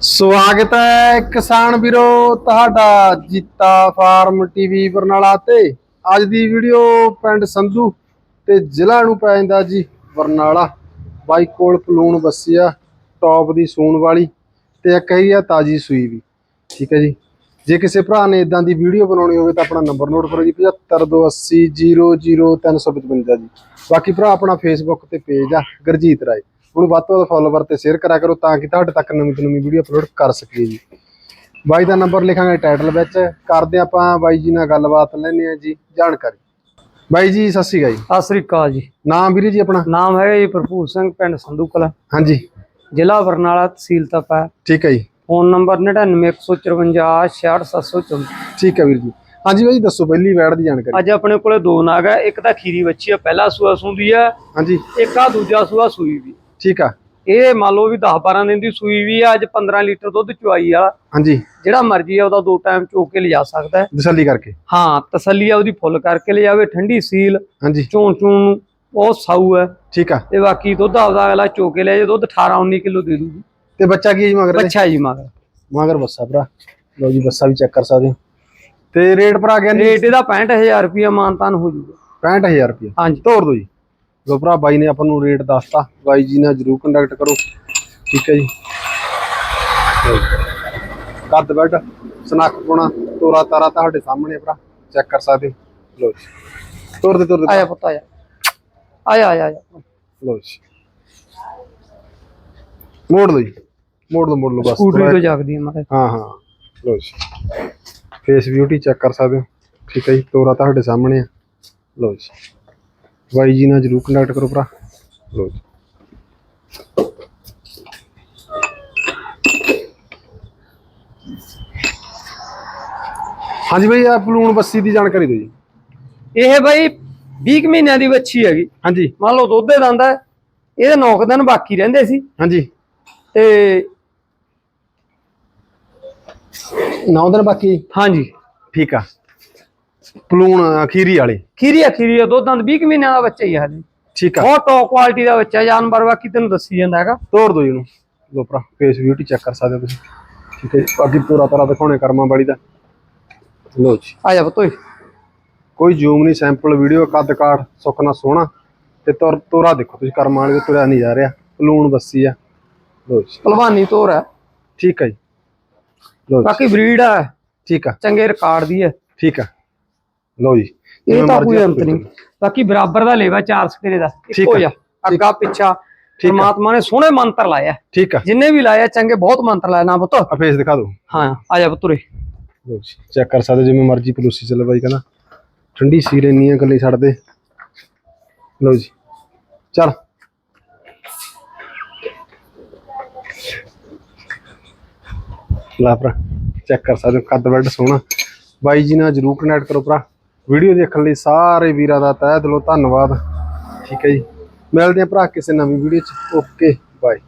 ਸਵਾਗਤ ਹੈ ਕਿਸਾਨ ਵੀਰੋ, ਤੁਹਾਡਾ ਜੀਤਾ ਫਾਰਮ ਟੀਵੀ ਬਰਨਾਲਾ ਤੇ। ਅੱਜ ਦੀ ਵੀਡੀਓ ਪਿੰਡ ਸੰਧੂ ਤੇ ਜ਼ਿਲ੍ਹਾ ਨੂੰ ਪੈ ਜਾਂਦਾ ਜੀ ਬਰਨਾਲਾ। ਬਾਈ ਕੋਲ ਪਲੂਣ ਬੱਸੀਆ ਟੌਪ ਦੀ ਸੂਣ ਵਾਲੀ ਤੇ ਇੱਕ ਹੈਗੀ ਆ ਤਾਜੀ ਸੂਈ ਵੀ। ਠੀਕ ਹੈ ਜੀ। ਜੇ ਕਿਸੇ ਭਰਾ ਨੇ ਇਦਾਂ ਦੀ ਵੀਡੀਓ ਬਣਾਉਣੀ ਹੋਵੇ ਤਾਂ ਆਪਣਾ ਨੰਬਰ ਨੋਟ ਕਰੋ ਜੀ 7528000355 ਜੀ। ਬਾਕੀ ਭਰਾ ਆਪਣਾ ਫੇਸਬੁੱਕ ਤੇ ਪੇਜ ਆ, ਗੁਰਜੀਤ ਰਾਏ। ਉਹਨੂੰ ਵੱਧ ਤੋਂ ਵੱਧ ਫੋਲੋਵਰ ਤੇ ਸ਼ੇਅਰ ਕਰਿਆ ਕਰੋ ਤਾਂ ਕਿ ਤੁਹਾਡੇ ਤੱਕ ਨਵੀਂ ਤੋਂ ਨਵੀਂ ਵੀਡੀਓ ਅਪਲੋਡ ਕਰ ਸਕੀਏ ਜੀ। ਬਾਈ ਦਾ ਨੰਬਰ ਲਿਖਾਂਗੇ ਟਾਈਟਲ ਵਿੱਚ। ਕਰਦੇ ਆਪਾਂ ਬਾਈ ਜੀ ਨਾਲ ਗੱਲਬਾਤ ਲੈਣੇ ਆ ਜੀ ਜਾਣਕਾਰੀ। ਬਾਈ ਜੀ ਸਤਿ ਸ਼੍ਰੀ ਅਕਾਲ ਜੀ। ਸਤਿ ਸ੍ਰੀ ਅਕਾਲ ਜੀ। ਨਾਮ ਵੀਰੇ ਜੀ ਆਪਣਾ? ਨਾਮ ਹੈਗਾ ਜੀ ਭਰਪੂਰ ਸਿੰਘ ਪਿੰਡ ਸੰਧੂ ਕਲਾਂ। ਹਾਂਜੀ। ਜ਼ਿਲ੍ਹਾ ਬਰਨਾਲਾ ਤਹਿਸੀਲ ਤਪਾ ਠੀਕ ਹੈ ਜੀ। ਫੋਨ ਨੰਬਰ 991556 66734 ਠੀਕ ਹੈ ਵੀਰ ਜੀ। ਹਾਂਜੀ ਬਾਈ ਦੱਸੋ ਪਹਿਲੀ ਵੈੜ ਦੀ ਜਾਣਕਾਰੀ। ਅੱਜ ਆਪਣੇ ਕੋਲੇ ਦੋ ਨਾਗ ਹੈ। ਇੱਕ ਤਾਂ ਖੀਰੀ ਬੱਚੀ ਹੈ ਪਹਿਲਾ ਸੂਆ ਸੂੰਦੀ ਹੈ। ਹਾਂਜੀ। ਇੱਕ ਆ ਦੂਜਾ ਸੂਆ ਸੂਈ ਵੀ। ਠੀਕ ਆ। ਇਹ ਮੰਨ ਲਓ ਵੀ 10 12 ਦਿਨ ਦੀ ਸੂਈ ਵੀ ਆ ਅੱਜ 15 ਲੀਟਰ ਦੁੱਧ ਚੁਆਈ ਵਾਲਾ ਹਾਂਜੀ। ਜਿਹੜਾ ਮਰਜ਼ੀ ਆ ਉਹਦਾ ਦੋ ਟਾਈਮ ਚੋ ਕੇ ਲਿਜਾ ਸਕਦਾ ਹੈ। ਤਸੱਲੀ ਕਰਕੇ। ਹਾਂ ਤਸੱਲੀ ਆ ਉਹਦੀ ਫੁੱਲ ਕਰਕੇ ਲਿਜਾਵੇ ਠੰਡੀ ਸੀਲ ਹਾਂਜੀ। ਚੋਣ ਚੂਣ ਨੂੰ ਬਹੁਤ ਸਾਊ ਹੈ। ਠੀਕ ਆ। ਤੇ ਬਾਕੀ ਦੁੱਧ ਆਪਦਾ ਅਗਲਾ ਚੋ ਕੇ ਲਿਆ ਜੇ ਦੁੱਧ 18 19 ਕਿਲੋ ਦੇ ਦੂਗੀ। ਤੇ ਬੱਚਾ ਕੀ ਜੀ ਮਗਰ? ਬੱਚਾ ਜੀ ਮਗਰ। ਮਗਰ ਬੱਸਾ ਭਰਾ। ਲਓ ਜੀ ਬੱਸਾ ਵੀ ਚੈੱਕ ਕਰ ਸਕਦੇ ਹੋ। ਤੇ ਰੇਟ ਭਰਾ ਗਿਆ ਰੇਟ ਇਹਦਾ 65000 ਰੁਪਇਆ ਮਾਨਤਾਨ ਹੋ ਜਾਊਗਾ 65000 ਰੁਪਏ ਹਾਂਜੀ। ਤੋਰ ਦੋ ਜੀ। ਲੋ ਭਰਾ ਬਾਈ ਨੇ ਆਪਾਂ ਨੂੰ ਰੇਟ ਦੱਸਤਾ। ਬਾਈ ਜੀ ਨਾਲ ਜਰੂਰ ਕੰਟੈਕਟ ਕਰੋ। ਠੀਕ ਹੈ ਜੀ। ਕੱਦ ਬੈਡ ਸਨੱਖ ਪੁਣਾ ਤੋਰਾ ਤਾਰਾ ਤੁਹਾਡੇ ਸਾਹਮਣੇ ਭਰਾ। ਚੈੱਕ ਕਰ ਸਕਦੇ ਲੋ ਜੀ। ਤੋਰ ਦੇ ਤੋਰ ਦੇ। ਆਇਆ ਪੁੱਤ ਆਇਆ। ਆਇਆ ਆਇਆ ਲੋ ਜੀ। ਮੋੜ ਲਓ ਜੀ। ਮੋੜ ਲਓ ਮੋੜ ਲਓ ਬਸ। ਸਕੂਟਰੀ ਤੋਂ ਜਾਗਦੀ ਹੈ ਮਾਰੇ ਹਾਂ ਹਾਂ। ਲੋ ਜੀ। ਫੇਸ ਬਿਊਟੀ ਚੈੱਕ ਕਰ ਸਕਦੇ ਹੋ। ਠੀਕ ਹੈ ਜੀ। ਤੋਰਾ ਤੁਹਾਡੇ ਸਾਹਮਣੇ ਆ। ਲੋ ਜੀ। ਬਾਈ ਜੀ ਨਾਲ ਜਰੂਰ ਕੰਟੈਕਟ ਕਰੋ ਭਰਾ। ਲੋ ਜੀ। ਹਾਂਜੀ ਬਾਈ ਆ ਪਲੂਣ ਬੱਸੀ ਦੀ ਜਾਣਕਾਰੀ ਦਿਓ ਜੀ। ਇਹ ਬਈ 20 ਕੁ ਮਹੀਨਿਆਂ ਦੀ ਬੱਚੀ ਹੈਗੀ। ਹਾਂਜੀ। ਮੰਨ ਲਓ ਦੁੱਧ ਦੇ ਦੰਦਾ ਇਹਦੇ 9 ਦਿਨ ਬਾਕੀ ਰਹਿੰਦੇ ਸੀ। ਹਾਂਜੀ। ਤੇ 9 ਦਿਨ ਬਾਕੀ? ਹਾਂਜੀ। ਠੀਕ ਆ। ਪਲੂਣ ਅਖੀਰੀ ਵਾਲੇ। ਖੀਰੀ ਅਖੀਰੀ ਆ ਦੁੱਧ ਦੰਦ 20 ਕੁ ਮਹੀਨਿਆਂ ਦਾ ਬੱਚਾ ਹੀ ਹੈ ਜੀ ਠੀਕ ਆ। ਬਹੁਤ ਟੌਪ ਕੁਆਲਿਟੀ ਦਾ ਬੱਚਾ ਜਾਨਵਰ ਬਾਕੀ ਤੈਨੂੰ ਦੱਸੀ ਜਾਂਦਾ ਹੈਗਾ। ਤੋੜ ਦੋ ਇਹਨੂੰ। ਲੋ ਭਰਾ ਫੇਸ ਬਿਊਟੀ ਚੈੱਕ ਕਰ ਸਕਦੇ ਹੋ ਤੁਸੀਂ। ਠੀਕ ਹੈ ਜੀ ਬਾਕੀ ਪੂਰਾ ਤਰ੍ਹਾਂ ਦਿਖਾਉਣੇ ਕਰਮਾਂ ਵਾਲੀ ਦਾ। ਲੋ ਜੀ। ਆਇਆ ਪੁੱਤ ਓਏ। ਕੋਈ ਜ਼ੂਮ ਨਹੀਂ ਸੈਂਪਲ ਵੀਡੀਓ ਕੱਦ ਕਾਠ ਸੁੱਕਣਾ ਸੋਹਣਾ। ਤੇ ਤੁਰ ਤੋਰਾ ਦੇਖੋ ਤੁਸੀਂ ਕਰਮਾਂ ਵਾਲੇ ਦੇ ਤੁਰਿਆ ਨਹੀਂ ਜਾ ਰਿਹਾ। ਪਲੂਣ ਬੱਸੀ ਆ। ਲੋ ਜੀ। ਭਲਵਾਨੀ ਤੋਰ ਹੈ ਠੀਕ ਹੈ ਜੀ। ਲੋ ਜੀ। ਬਾਕੀ ਬਰੀਡ ਹੈ ਠੀਕ ਆ। ਚੰਗੇ ਰਿਕਾਰਡ ਦੀ ਹੈ ਠੀਕ ਆ। ਲੋ ਜੀ ਇਹ ਤਾਂ ਕੋਈ ਅੰਤ ਨਹੀਂ। ਬਾਕੀ ਬਰਾਬਰ ਦਾ ਲੇਵਾ ਚਾਰ ਸਕੇਰੇ ਦਾ। ਇੱਕੋ ਜਿਹਾ ਅੱਗਾ ਪਿੱਛਾ। ਪਰਮਾਤਮਾ ਨੇ ਸੋਹਣੇ ਮੰਤਰ ਲਾਇਆ ਠੀਕ ਆ। ਜਿੰਨੇ ਵੀ ਲਾਇਆ ਚੰਗੇ ਬਹੁਤ ਮੰਤਰ ਲਾਇਆ ਨਾ ਪੁੱਤ? ਆ ਫੇਸ ਦਿਖਾ ਦਿਓ। ਹਾਂ ਆ ਜਾ ਪੁੱਤਰੇ। ਲੋ ਜੀ ਚੈੱਕ ਕਰ ਸਕਦੇ ਜਿਵੇਂ ਮਰਜ਼ੀ ਪਲੂਸੀ ਚੱਲ ਬਾਈ ਕਹਿੰਦਾ। ਠੰਡੀ ਸੀਰ ਇੰਨੀ ਆ ਗੱਲੇ ਛੱਡ ਦੇ। ਲੋ ਜੀ ਚੱਲ। ਲਾ ਭਰਾ ਚੈੱਕ ਕਰ ਸਕਦੇ ਹੋ ਕੱਦ ਵੱਡ ਸੋਹਣਾ। ਬਾਈ ਜੀ ਨਾਲ ਜਰੂਰ ਕਨੈਕਟ ਕਰੋ ਭਰਾ। ਵੀਡੀਓ ਦੇਖਣ ਲਈ ਸਾਰੇ ਵੀਰਾਂ ਦਾ ਤਹਿ ਦਿਲੋਂ ਧੰਨਵਾਦ। ਠੀਕ ਹੈ ਜੀ। ਮਿਲਦੇ ਆ ਭਰਾ ਕਿਸੇ ਨਵੀਂ ਵੀਡੀਓ ਚ। Okay bye